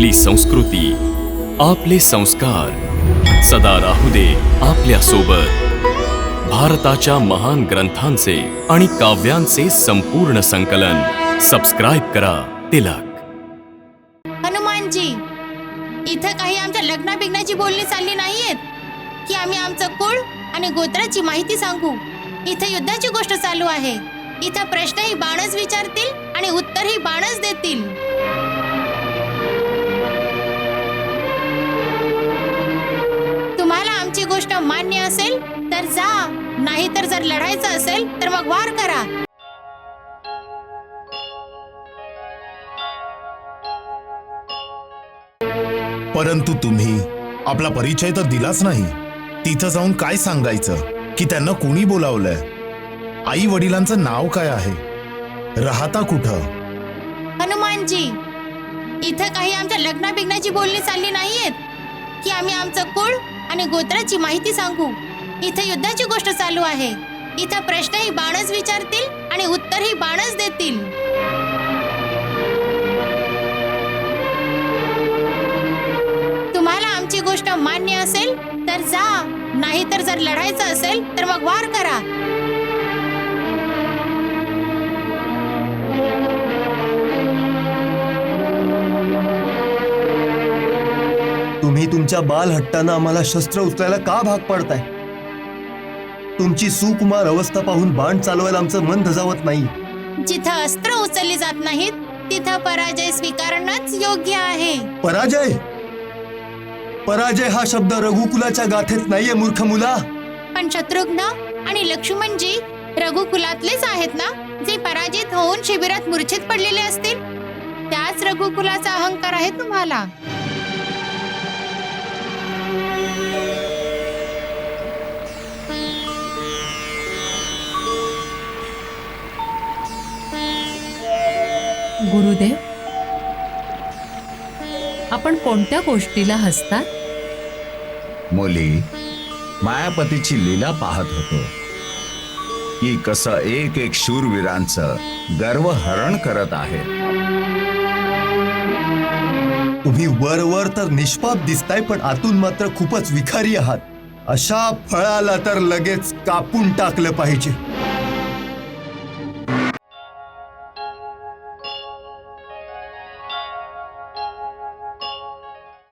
आपली संस्कृती आपले संस्कार. सदा राहू दे आपल्यासोबत भारताच्या महान ग्रंथांचे आणि काव्यांचे संपूर्ण संकलन. सबस्क्राईब करा तिलक. हनुमानजी इथं काही आमच्या लग्ना बिग्नाची बोलणी चालली नाहीयेत. की आम्ही आमचं कुळ आणि गोत्राची माहिती सांगू. इथं युद्धाची गोष्ट चालू आहे. इथं प्रश्नही बाणच विचारतील आणि उत्तरही बाणच देतील. आमची गोष्ट मान्य असेल तर जा. नाही तर जर लढायचं असेल तर मग वार करा. परंतु तुम्ही आपला परिचय तर दिलाच नाही. तिथं जाऊन काय सांगायचं? की त्यांना कोणी बोलावलंय? आई वडिलांचं नाव काय आहे? राहता कुठं? हनुमानजी इथं काही आमच्या लग्ना बिग्नाची बोलणी चालली नाहीयेत. की आम्ही आमचं कुळ आणि गोत्राची माहिती सांगू. इथं युद्धाची गोष्ट चालू आहे. इथं प्रश्नही बाणच विचारतील आणि उत्तरही बाणच देतील. तुम्हाला आमची गोष्ट मान्य असेल तर जा. नाही तर जर लढायचं असेल तर मग वार करा. तुम्ही तुमच्या बाल हट्टानं आम्हाला शस्त्र उचलायला का भाग पाडताय? तुमची सुकुमार अवस्था पाहून बाण चालवायला आमचं मन धजावत नाही. जिथं अस्त्र उचलली जात नाहीत तिथं पराजय स्वीकारणंच योग्य आहे. पराजय? पराजय हा शब्द रघुकुलाच्या गाथेत नाहीये मूर्ख मुला. पण शत्रुघ्न आणि लक्ष्मणजी रघुकुलातलेच आहेत ना जे पराजित होऊन शिबिरात मूर्छित पडलेले असतील? त्याच रघुकुलाचा अहंकार आहे तुम्हाला. गुरुदेव आपण कोणत्या गोष्टीला हसता मुली मायापतीची लीला पाहत होतो. की कसं एक एक शूरवीरांचं गर्व हरण करत आहे. तुम्ही वर वर तर निष्पाप दिसताय पण आतून मात्र खूपच विखारी आहात. अशा फळाला तर लगेच कापून टाकलं पाहिजे.